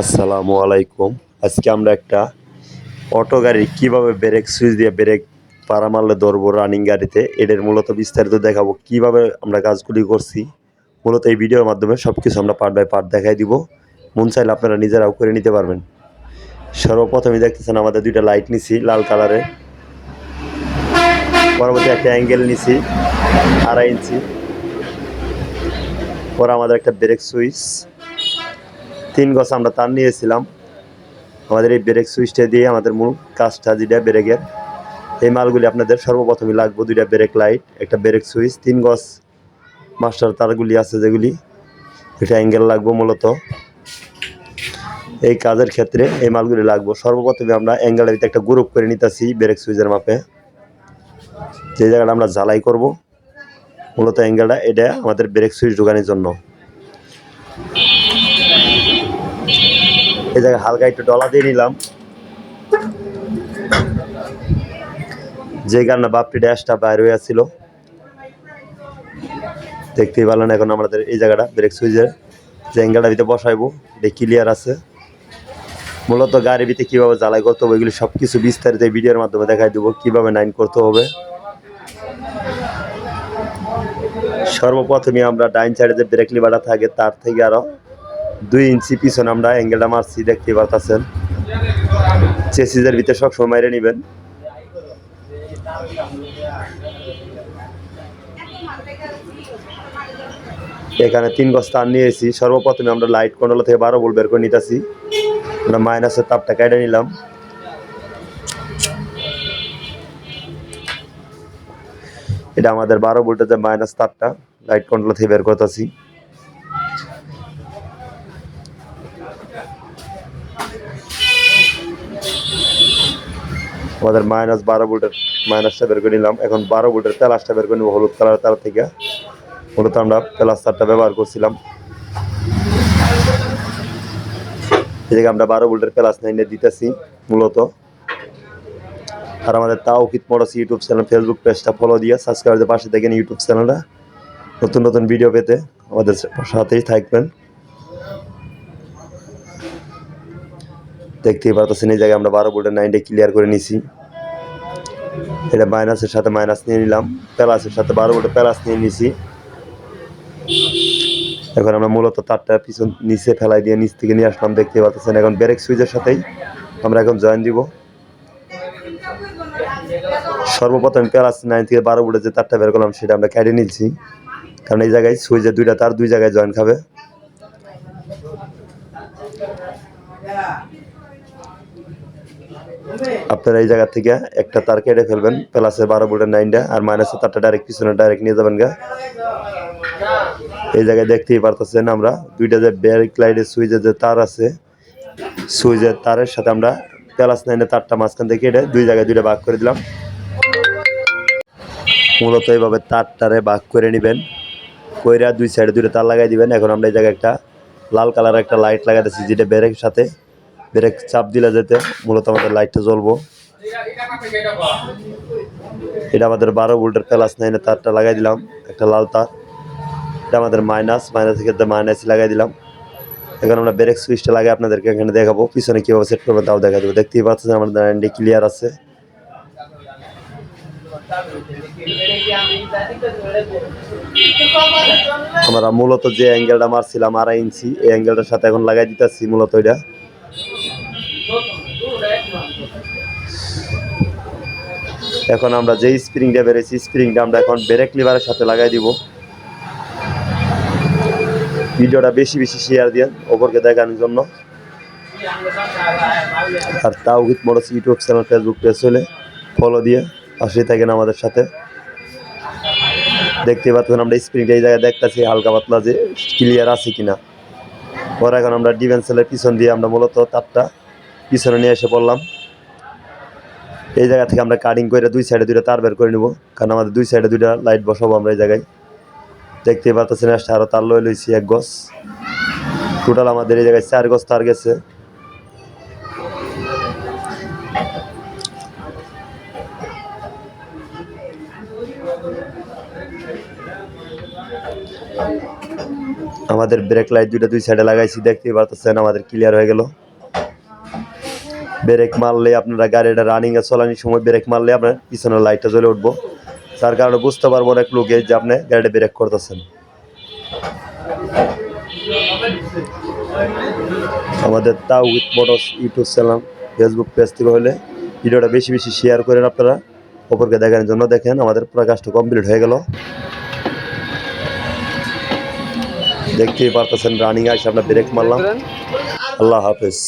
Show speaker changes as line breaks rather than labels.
আসসালামু আলাইকুম। আজকে আমরা একটা অটো গাড়ি কীভাবে ব্রেক সুইচ দিয়ে ব্রেক পাড়া মারলে ধরবো রানিং গাড়িতে এদের মূলত বিস্তারিত দেখাবো কীভাবে আমরা কাজগুলি করছি। মূলত এই ভিডিওর মাধ্যমে সব কিছু আমরা পার্ট বাই পার্ট দেখাই দিব। মন চাইলে আপনারা নিজেরাও করে নিতে পারবেন। সর্বপ্রথমে দেখতেছেন আমাদের দুইটা লাইট নিছি, লাল কালারের পরবর্তী একটা অ্যাঙ্গেল নিছি, আড়াই ইঞ্চি। পরে আমাদের একটা ব্রেক সুইচ তিন গছ আমরা তার নিয়েছিলাম। আমাদের এই ব্রেক সুইচটা দিয়ে আমাদের মূল কাজটা যেটা ব্রেকের এই মালগুলি আপনাদের সর্বপ্রথমে লাগবে দুইটা ব্রেক লাইট একটা ব্রেক সুইচ তিন গছ মাস্টার তারগুলি আছে যেগুলি এটা অ্যাঙ্গেল লাগবো মূলত। এই কাজের ক্ষেত্রে এই মালগুলি লাগবো। সর্বপ্রথমে আমরা অ্যাঙ্গেলের ভিতরে একটা গ্রুপ করে নিতেছি ব্রেক সুইচের মাপে। যে জায়গাটা আমরা জ্বালাই করব, মূলত অ্যাঙ্গেলটা এটা আমাদের ব্রেক সুইচ ঢোকানোর জন্য। এই জায়গায় হালকা একটু ডলা দিয়ে নিলাম। যে কারণে বাপটি ড্যাশটা বাইর হয়ে আসছিল। দেখতেই পারলেন এখন আমাদের এই জায়গাটা, ব্রেক সুইচের যে অ্যাঙ্গেলটা ভিতরে বসাইবো, এটা ক্লিয়ার আছে। মূলত গাড়ির ভিতরে কীভাবে জ্বালাই করতে হবে, এগুলি সব কিছু বিস্তারিত ভিডিওর মাধ্যমে দেখাই দেবো, কীভাবে নাইন করতে হবে। সর্বপ্রথমে আমরা ডাইন সাইডে যে ব্রেক লিভারটা থাকে, তার থেকে আরও দুই ইঞ্চি পিছনে আমরা অ্যাঙ্গেলটা মারছি দেখতে পারতেছেন। চেসিজের ভিতরে সবসময় মাইরে নেবেন। এখানে তিন গজ তার নিয়েছি। সর্বপ্রথমে আমরা লাইট কন্ট্রোল থেকে বারো ভোল্ট বের করে নিতেছি। আমরা মাইনাসের তাপটা কেটে নিলাম। এটা আমাদের বারো ভোল্টের যে মাইনাস তারটা লাইট কন্ট্রোল থেকে বের করতেছি। আমাদের মাইনাস বারো ভোল্টের মাইনাসটা বের করে নিলাম। এখন বারো ভোল্টের প্লাসটা বের করে নিব হলুদ কালার তার থেকে। মূলত আমরা প্লাস তারটা ব্যবহার করছিলাম। এদিকে আমরা বারো ভোল্টের প্লাস নাইনে দিতেছি, মূলত। আর আমাদের Tawhid Motors YouTube channel Facebook পেজটা ফলো দিয়ে সাবস্ক্রাইবের পাশে দেখেন ইউটিউব চ্যানেলটা। নতুন নতুন ভিডিও পেতে আমাদের সাথেই থাকবেন। দেখতেই পারতেছেন, এই জায়গায় আমরা বারো ভোল্টের নাইনটা ক্লিয়ার করে নিছি। এটা মাইনাসের সাথে মাইনাস নিয়ে নিলাম প্যালাসের সাথে বারো ভোল্টের প্যালাস নিয়ে নিছি। এখন আমরা মূলত তারটা পিছন নিচে ফেলাই দিয়ে নিচ থেকে নিয়ে আসলাম দেখতে পাচ্ছেন এখন ব্রেক সুইচের সাথেই আমরা এখন জয়েন দিব। সর্বপ্রথম প্যালাস নাইন থেকে বারো ভোল্টের যে তারটা বের করলাম, সেটা আমরা কেটে নিচ্ছি। কারণ এই জায়গায় সুইচের দুইটা তার দুই জায়গায় জয়েন খাবে। আপনারা এই জায়গা থেকে একটা তার কেটে ফেলবেন প্লাসের বারো ভোল্টের নাইনটা আর মাইনাসের তারটা ডাইরেক্ট পিছনে ডাইরেক্ট নিয়ে যাবেন গা। এই জায়গায় দেখতেই পারতেছেন আমরা, দুইটা যে ব্যারিক লাইটের সুইচের যে তার আছে, সুইচের তারের সাথে আমরা প্লাস নাইনের তারটা মাঝখান থেকে কেটে দুই জায়গায় দুইটা ভাগ করে দিলাম। মূলত এইভাবে তারটারে ভাগ করে নেবেন, কইরা দুই সাইডে দুইটা তার লাগাই দিবেন। এখন আমরা এই জায়গায় একটা লাল কালার একটা লাইট লাগাইতেছি, যেটা ব্রেকের সাথে ব্রেক চাপ দিলে যেতে, মূলত আমাদের লাইটটা জ্বলবো। এটা আমাদের বারো ভোল্টের প্লাস নাইনে তারটা লাগাই দিলাম, একটা লাল তার। এটা আমাদের মাইনাস মাইনাসের ক্ষেত্রে মাইনাস লাগাই দিলাম। এখন আমরা ব্রেক সুইচটা লাগাই আপনাদেরকে এখানে দেখাবো, পিছনে কীভাবে সেট করব তাও দেখা দেবো। দেখতেই পাচ্ছেন আমাদের নাইনটি ক্লিয়ার আছে। আমরা মূলত যে অ্যাঙ্গেলটা মারছিলাম আড়াই ইঞ্চি এই অ্যাঙ্গেলটার সাথে এখন লাগাই দিতেছি মূলত এটা। এখন আমরা যে স্প্রিংটা বেড়েছি স্প্রিংটা আমরা এখন ব্রেক লিভারের সাথে লাগাই দিব। ভিডিওটা বেশি বেশি শেয়ার দিয়ে ওপরকে দেখানোর জন্য। আর তাও Tawhid Motors YouTube channel Facebook page হলে ফলো দিয়ে পাশে থাকেন আমাদের সাথে। দেখতে পাচ্ছেন আমরা স্প্রিংটা এই জায়গায় দেখতেছি, হালকা পাতলা যে ক্লিয়ার আছে কিনা। পরে এখন আমরা ডিভেন্সেলের পিছন দিয়ে আমরা মূলত তারটা পিছনে নিয়ে এসে পড়লাম। এই জায়গা থেকে আমরা কাটিং করে দুই সাইডে দুইটা তার বের করে নিব। কারণ আমাদের দুই সাইডে দুইটা লাইট বসাবো আমরা এই জায়গায়। দেখতে পাচ্ছেন আসছে আরও তার লয়ে লইছি এক গছ টোটাল আমাদের এই জায়গায় চার গছ তার গেছে। আমাদের ব্রেক লাইট দুইটা দুই সাইডে লাগাইছি, দেখতেই পারতেছেন, আমাদের ক্লিয়ার হয়ে গেল। ব্রেক মারলে আপনারা গাড়িটা রানিং এ চলানোর সময় ব্রেক মারলে আপনার পিছনের লাইটটা জ্বলে উঠবো। তার কারণে বুঝতে পারব অনেক লোকে যে আপনি গাড়িটা ব্রেক করতেছেন। আমাদের Tawhid Motors YouTube channel Facebook page থেকে হলে ভিডিওটা বেশি বেশি শেয়ার করেন আপনারা। অপরকে দেখানোর জন্য দেখেন, আমাদের পুরো কাজটা কমপ্লিট হয়ে গেল। দেখতেই পারতেছেন রানিং আসে আমরা ব্রেক মারলাম। আল্লাহ হাফেজ।